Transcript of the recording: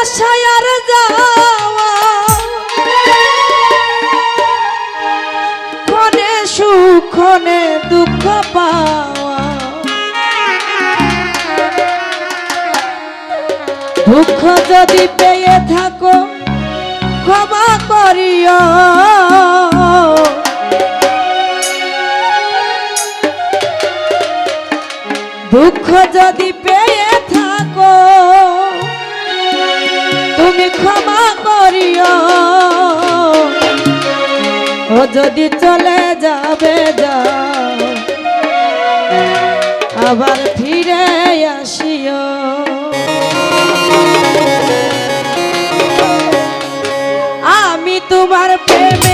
আশায় আর যাওয়া। ক্ষণে সুখনে দুঃখ পাওয়া। দুঃখ যদি পেয়ে থাকো, ক্ষমা করিও। দুঃখ যদি পেয়ে থাকো ক্ষমা করিও। ও যদি চলে যাবে যাও। আবার ফিরে আসিও। আমি তোমার প্রেমে